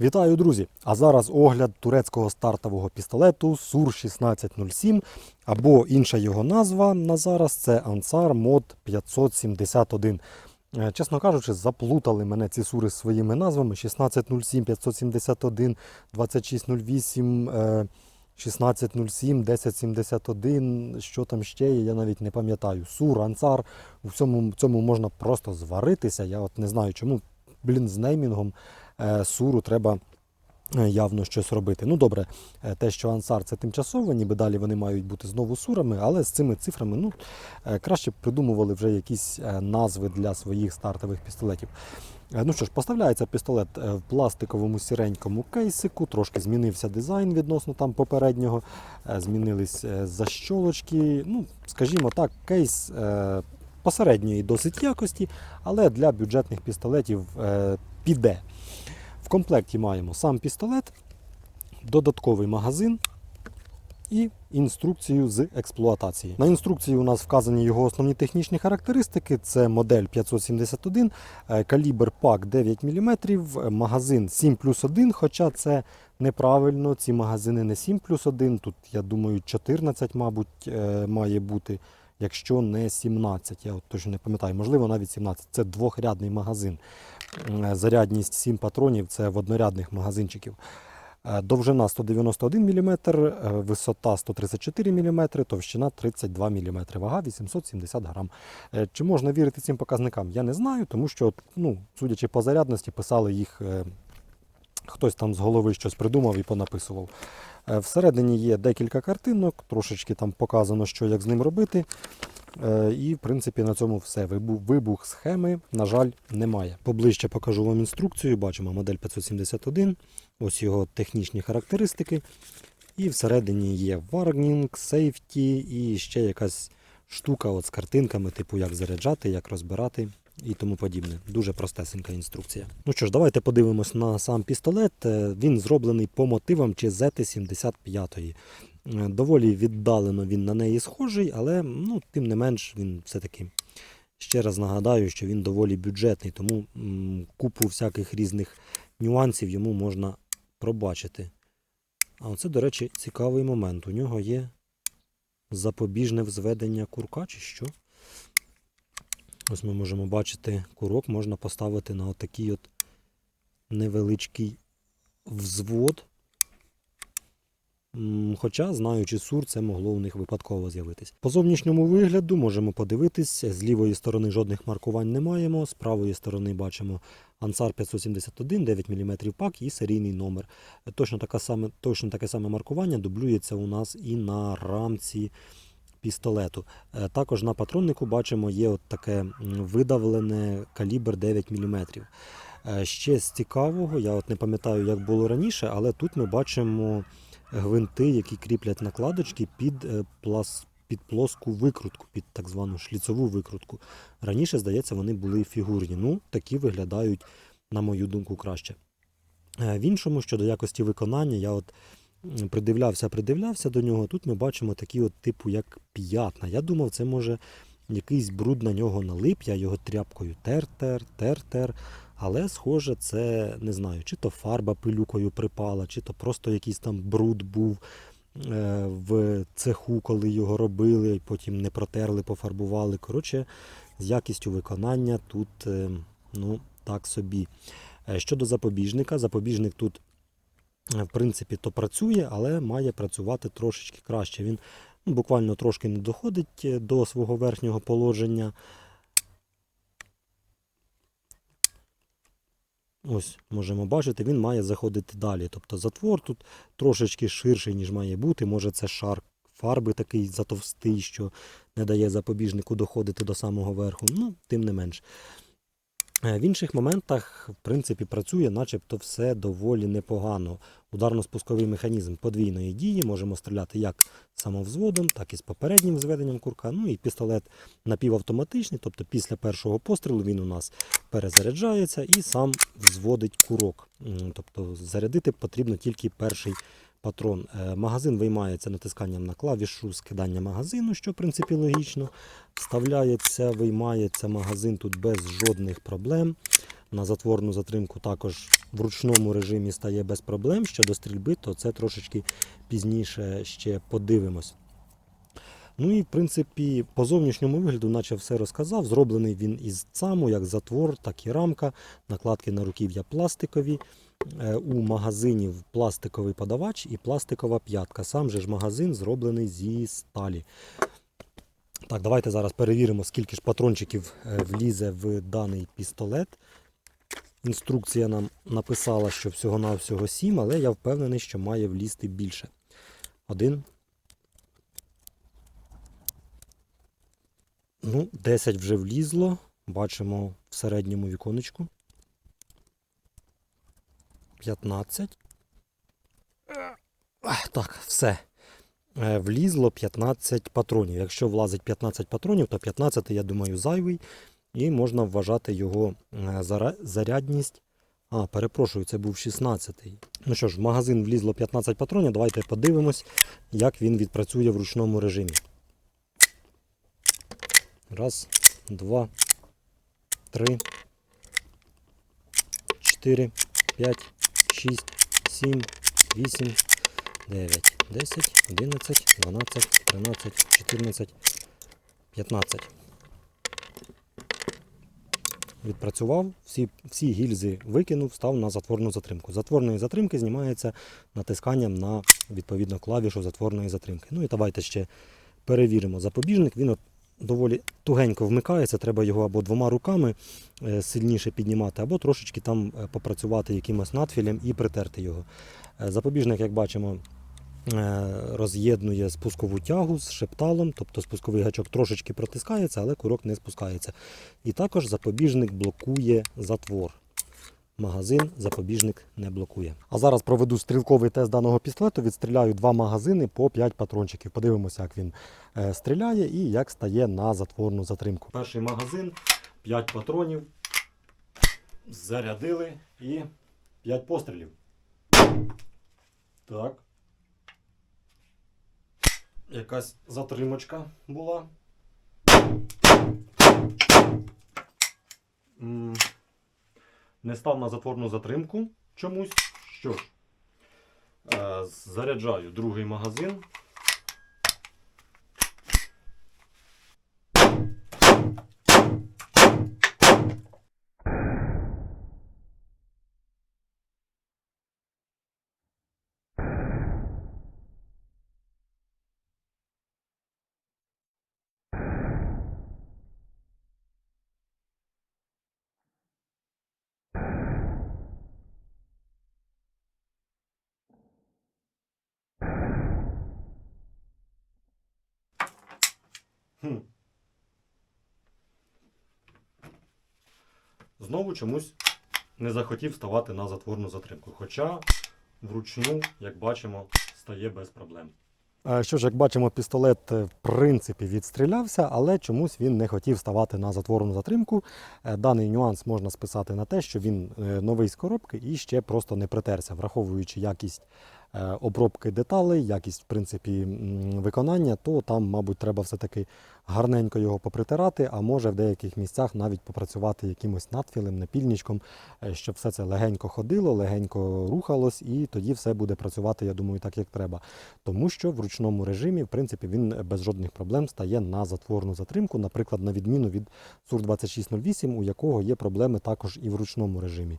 Вітаю, друзі! А зараз огляд турецького стартового пістолету Сур 1607, або інша його назва на зараз це Ansar Mod 571. Е, Чесно кажучи, заплутали мене ці сури своїми назвами: 1607, 571, 2608, е, 1607, 1071, що там ще є, я навіть не пам'ятаю. Сур, Ансар. У всьому цьому можна просто зваритися. Я от не знаю, чому, блін, з неймінгом суру треба е, явно щось робити. Ну добре, е, те, що Ансар це тимчасово, ніби далі вони мають бути знову сурами, але з цими цифрами ну, е, краще придумували вже якісь е, назви для своїх стартових пістолетів. Е, Ну що ж, поставляється пістолет е, в пластиковому сіренькому кейсику, трошки змінився дизайн відносно там попереднього, е, змінились е, защолочки. Ну, скажімо так, кейс е, посередньої досить якості, але для бюджетних пістолетів е, піде. Комплекті маємо сам пістолет, додатковий магазин і інструкцію з експлуатації. На інструкції у нас вказані його основні технічні характеристики: це модель 571, е, калібр пак 9 мм, магазин 7 плюс 1, хоча це неправильно, ці магазини не 7 плюс 1, тут, я думаю, 14, мабуть, е, має бути. Якщо не 17, я от точно не пам'ятаю, можливо, навіть 17. Це двохрядний магазин. Е, Зарядність 7 патронів це в однорядних магазинчиків. Е, Довжина 191 мм, висота 134 мм, товщина 32 мм, вага 870 грам. Е, Чи можна вірити цим показникам? Я не знаю, тому що, ну, судячи по зарядності, писали їх. е, Хтось там з голови щось придумав і понаписував. Е, Всередині є декілька картинок, трошечки там показано, що як з ним робити. Е, І, в принципі, на цьому все. Вибух, схеми, на жаль, немає. Поближче покажу вам інструкцію. Бачимо модель 571, ось його технічні характеристики. І всередині є warning, safety і ще якась штука от з картинками, типу як заряджати, як розбирати і тому подібне. Дуже простесенька інструкція. Ну що ж, давайте подивимось на сам пістолет. Е, Він зроблений по мотивам Чезети 75 Е, Доволі віддалено він на неї схожий, але ну, тим не менш він все-таки. Ще раз нагадаю, що він доволі бюджетний, тому купу всяких різних нюансів йому можна пробачити. А оце, до речі, цікавий момент. У нього є запобіжне взведення курка чи що. Ось ми можемо бачити, курок можна поставити на отакий от невеличкий взвод. Хоча, знаючи сур, це могло у них випадково з'явитись. По зовнішньому вигляду можемо подивитись, з лівої сторони жодних маркувань не маємо, з правої сторони бачимо Ansar 571, 9 мм пак і серійний номер. Точно, така саме, точно таке саме маркування дублюється у нас і на рамці пістолету. Е, Також на патроннику бачимо є от таке видавлене калібр 9 мм. Е, Ще з цікавого, я от не пам'ятаю, як було раніше, але тут ми бачимо гвинти, які кріплять накладочки під, е, плас, під плоску викрутку, під так звану шліцову викрутку. Раніше, здається, вони були фігурні. Ну, такі виглядають, на мою думку, краще. В іншому, щодо якості виконання, я от придивлявся, придивлявся до нього. Тут ми бачимо такі, от, типу, як п'ятна. Я думав, це може якийсь бруд на нього налип, я його тряпкою тер-тер, тер-тер. Але, схоже, це не знаю, чи то фарба пилюкою припала, чи то просто якийсь там бруд був е, в цеху, коли його робили, і потім не протерли, пофарбували. Коротше, з якістю виконання тут е, ну, так собі. Е, Щодо запобіжника, запобіжник тут, в принципі, то працює, але має працювати трошечки краще. Він ну, буквально трошки не доходить е, до свого верхнього положення. Ось можемо бачити, він має заходити далі. Тобто затвор тут трошечки ширший, ніж має бути. Може це шар фарби такий затовстий, що не дає запобіжнику доходити до самого верху. Ну, тим не менш. Е, В інших моментах, в принципі, працює, начебто все доволі непогано. Ударно-спусковий механізм подвійної дії. Можемо стріляти як самовзводом, так і з попереднім зведенням курка. Ну і пістолет напівавтоматичний, тобто після першого пострілу він у нас перезаряджається і сам взводить курок. Тобто зарядити потрібно тільки перший патрон. Е, Магазин виймається натисканням на клавішу скидання магазину, що в принципі логічно. Вставляється, виймається магазин тут без жодних проблем. На затворну затримку також в ручному режимі стає без проблем. Щодо стрільби, то це трошечки пізніше ще подивимось. Ну і в принципі, по зовнішньому вигляду, наче все розказав. Зроблений він із ЦАМу, як затвор, так і рамка. Накладки на руків'я пластикові. Е, У магазинів пластиковий подавач і пластикова п'ятка. Сам же ж магазин зроблений зі сталі. Так, давайте зараз перевіримо, скільки ж патрончиків е, влізе в даний пістолет. Інструкція нам написала, що всього-навсього 7, але я впевнений, що має влізти більше. Один. Ну, 10 вже влізло. Бачимо в середньому віконечку. 15. Так, все. Е, Влізло 15 патронів. Якщо влазить 15 патронів, то 15, я думаю, зайвий. І можна вважати його е, зарядність. А, перепрошую, це був 16-й. Ну що ж, в магазин влізло 15 патронів. Давайте подивимось, як він відпрацює в ручному режимі. Раз, два, три, чотири, п'ять, шість, сім, вісім, дев'ять, десять, одинадцять, дванадцять, тринадцять, чотирнадцять, п'ятнадцять. Відпрацював, всі, всі гільзи викинув, став на затворну затримку. Затворної затримки знімається натисканням на відповідно клавішу затворної затримки. Ну і давайте ще перевіримо запобіжник. Він доволі тугенько вмикається, треба його або двома руками е, сильніше піднімати, або трошечки там е, попрацювати якимось надфілем і притерти його. Е, Запобіжник, як бачимо, роз'єднує спускову тягу з шепталом, тобто спусковий гачок трошечки протискається, але курок не спускається. І також запобіжник блокує затвор. Магазин запобіжник не блокує. А зараз проведу стрілковий тест даного пістолету. Відстріляю два магазини по 5 патрончиків. Подивимося, як він е, стріляє і як стає на затворну затримку. Перший магазин, 5 патронів. Зарядили і 5 пострілів. Так. Якась затримочка була. Не став на затворну затримку чомусь. Що ж, е, заряджаю другий магазин. Хм. Знову чомусь не захотів ставати на затворну затримку. Хоча вручну, як бачимо, стає без проблем. Що ж, як бачимо, пістолет е, в принципі відстрілявся, але чомусь він не хотів ставати на затворну затримку. Е, Даний нюанс можна списати на те, що він е, новий з коробки і ще просто не притерся, враховуючи якість обробки деталей, якість в принципі виконання, то там, мабуть, треба все-таки гарненько його попритирати, а може в деяких місцях навіть попрацювати якимось надфілем, напільничком, е, щоб все це легенько ходило, легенько рухалось, і тоді все буде працювати, я думаю, так як треба. Тому що в ручному режимі, в принципі, він без жодних проблем стає на затворну затримку, наприклад, на відміну від СУР 2608, у якого є проблеми також і в ручному режимі.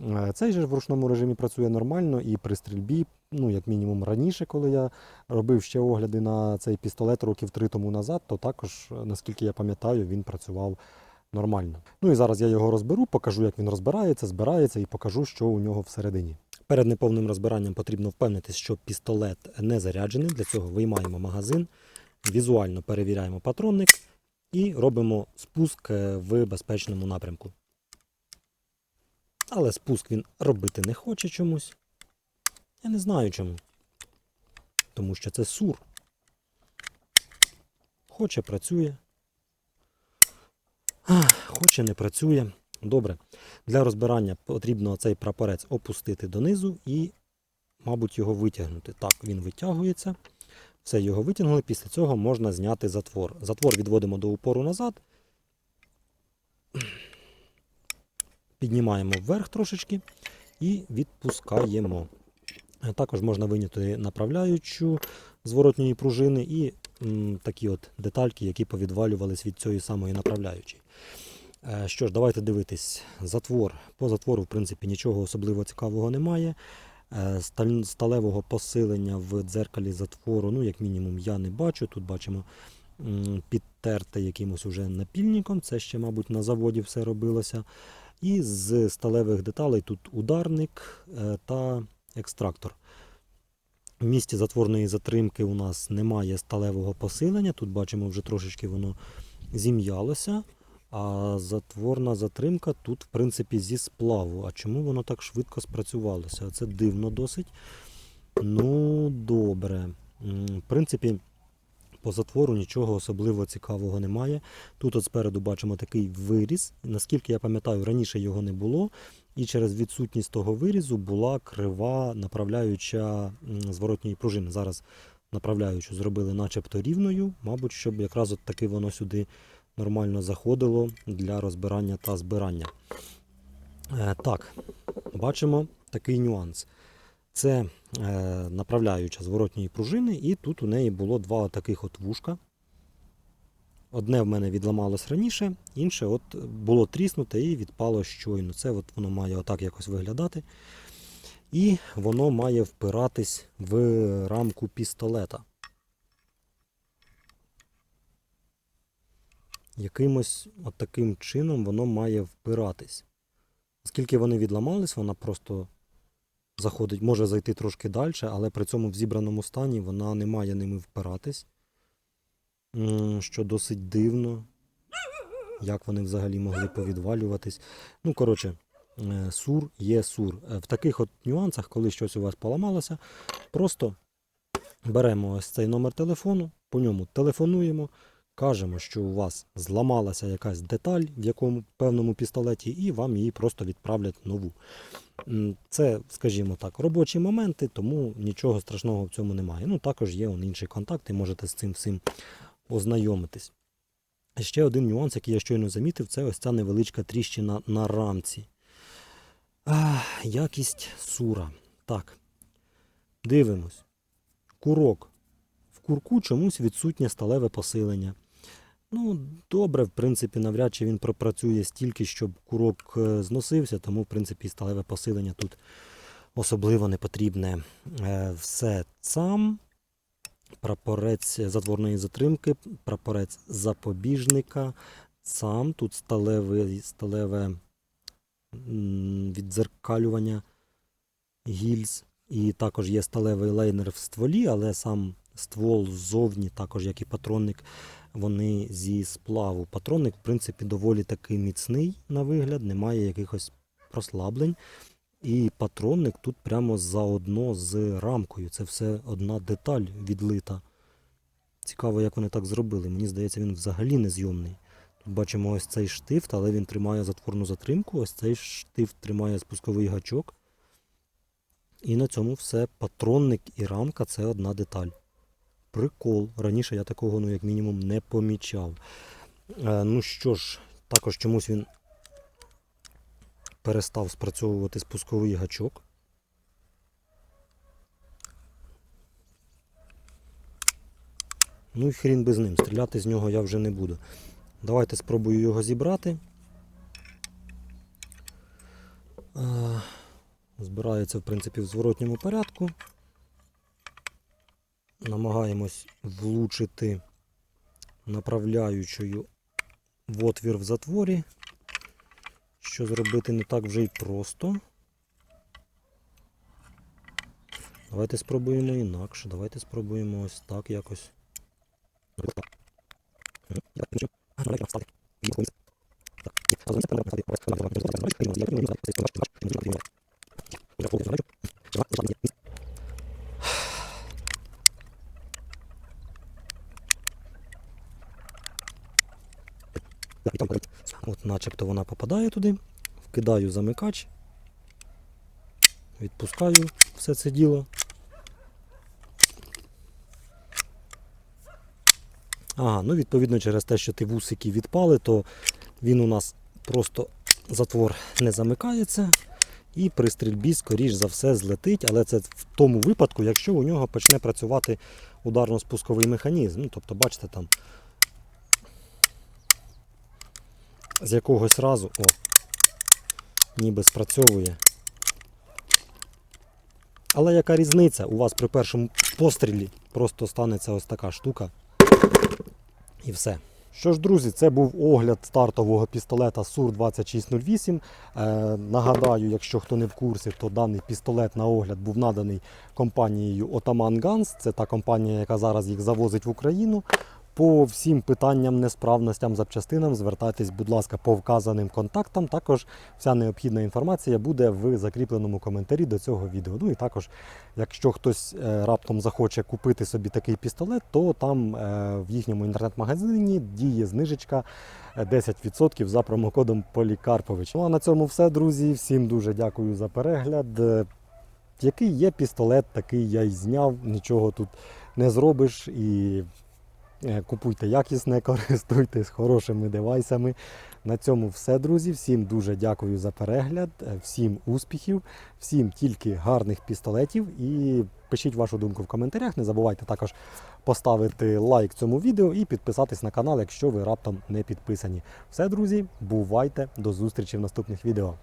Е, Цей же в ручному режимі працює нормально і при стрільбі, ну як мінімум раніше, коли я робив ще огляди на цей пістолет років три тому назад, то також, е, наскільки я пам'ятаю, він працював нормально. Ну і зараз я його розберу, покажу, як він розбирається, збирається і покажу, що у нього всередині. Перед неповним розбиранням потрібно впевнитися, що пістолет не заряджений. Для цього виймаємо магазин, візуально перевіряємо патронник і робимо спуск е, в безпечному напрямку. Але спуск він робити не хоче чомусь. Я не знаю чому. Тому що це сур. Хоче працює. Ах, Хоче не працює. Добре. Для розбирання потрібно цей прапорець опустити донизу і мабуть, його витягнути. Так, він витягується. Все, його витягнули. Після цього можна зняти затвор. Затвор відводимо до упору назад. Піднімаємо вверх трошечки і відпускаємо. Е, Також можна виняти направляючу зворотньої пружини і м, такі от детальки, які повідвалювались від цієї самої направляючої. Е, Що ж, давайте дивитись. Затвор. По затвору, в принципі, нічого особливо цікавого немає. Е, Сталевого посилення в дзеркалі затвору, ну, як мінімум, я не бачу. Тут бачимо підтерте якимось уже напільником. Це ще, мабуть, на заводі все робилося. І з сталевих деталей тут ударник е, та екстрактор. В місці затворної затримки у нас немає сталевого посилення. Тут бачимо, вже трошечки воно зім'ялося. А затворна затримка тут, в принципі, зі сплаву. А чому воно так швидко спрацювалося? Це дивно досить. Ну, добре. В принципі, по затвору нічого особливо цікавого немає. Тут от спереду бачимо такий виріз. Наскільки я пам'ятаю, раніше його не було. І через відсутність того вирізу була крива направляюча зворотньої пружини. Зараз направляючу зробили начебто рівною, мабуть, щоб якраз от таки воно сюди нормально заходило для розбирання та збирання. Е, так, бачимо такий нюанс. Це направляюча зворотньої пружини, і тут у неї було два таких от вушка. Одне в мене відламалось раніше, інше от було тріснуте і відпало щойно. Це от воно має отак якось виглядати. І воно має впиратись в рамку пістолета. Якимось от таким чином воно має впиратись. Оскільки вони відламались, вона просто заходить, може зайти трошки далі, але при цьому в зібраному стані вона не має ними впиратись. Що досить дивно. Як вони взагалі могли повідвалюватись. Ну, коротше, е, сур є сур. Е, В таких от нюансах, коли щось у вас поламалося, просто беремо ось цей номер телефону, по ньому телефонуємо, кажемо, що у вас зламалася якась деталь в якому певному пістолеті, і вам її просто відправлять нову. Це, скажімо так, робочі моменти, тому нічого страшного в цьому немає. Ну, також є он інші контакти, можете з цим всім ознайомитись. Ще один нюанс, який я щойно замітив, це ось ця невеличка тріщина на рамці. А, якість сура. Так. Дивимось. Курок. Курку чомусь відсутнє сталеве посилення. Ну, добре, в принципі, навряд чи він пропрацює стільки, щоб курок е, зносився, тому, в принципі, сталеве посилення тут особливо не потрібне. Е, Все сам. Прапорець затворної затримки, прапорець запобіжника, сам тут сталеве, сталеве віддзеркалювання гільз. І також є сталевий лейнер в стволі, але сам ствол ззовні, також як і патронник, вони зі сплаву. Патронник, в принципі, доволі таки міцний на вигляд, немає якихось прослаблень. І патронник тут прямо заодно з рамкою. Це все одна деталь відлита. Цікаво, як вони так зробили. Мені здається, він взагалі незйомний. Тут бачимо ось цей штифт, але він тримає затворну затримку. Ось цей штифт тримає спусковий гачок. І на цьому все. Патронник і рамка це одна деталь. Прикол. Раніше я такого, ну, як мінімум, не помічав. Е, ну що ж, також чомусь він перестав спрацьовувати спусковий гачок. Ну і хрін би з ним. Стріляти з нього я вже не буду. Давайте спробую його зібрати. Е, Збирається, в принципі, в зворотньому порядку. Намагаємось влучити направляючою в отвір в затворі що зробити не так вже й просто. Давайте спробуємо інакше. Давайте спробуємо ось так якось. От начебто вона попадає туди, вкидаю замикач, Відпускаю все це діло. Ага, ну відповідно через те, що ті вусики відпали, то він у нас просто затвор не замикається. І при стрільбі, скоріш за все, злетить, але це в тому випадку, якщо у нього почне працювати ударно-спусковий механізм. Ну, тобто, бачите, там з якогось разу о, ніби спрацьовує. Але яка різниця? У вас при першому пострілі просто станеться ось така штука. І все. Що ж, друзі, це був огляд стартового пістолета СУР 2608. Е, нагадаю, якщо хто не в курсі, то даний пістолет на огляд був наданий компанією Ottoman Guns. Це та компанія, яка зараз їх завозить в Україну. По всім питанням, несправностям, запчастинам звертайтесь, будь ласка, по вказаним контактам. Також вся необхідна інформація буде в закріпленому коментарі до цього відео. Ну і також, якщо хтось е, раптом захоче купити собі такий пістолет, то там е, в їхньому інтернет-магазині діє знижечка е, 10% за промокодом Полікарпович. Ну а на цьому все, друзі. Всім дуже дякую за перегляд. Е, Який є пістолет, такий я й зняв. Нічого тут не зробиш і Е, Купуйте якісне, користуйтесь хорошими девайсами. На цьому все, друзі. Всім дуже дякую за перегляд, е, всім успіхів, всім тільки гарних пістолетів. І пишіть вашу думку в коментарях. Не забувайте також поставити лайк цьому відео і підписатись на канал, якщо ви раптом не підписані. Все, друзі, бувайте, до зустрічі в наступних відео.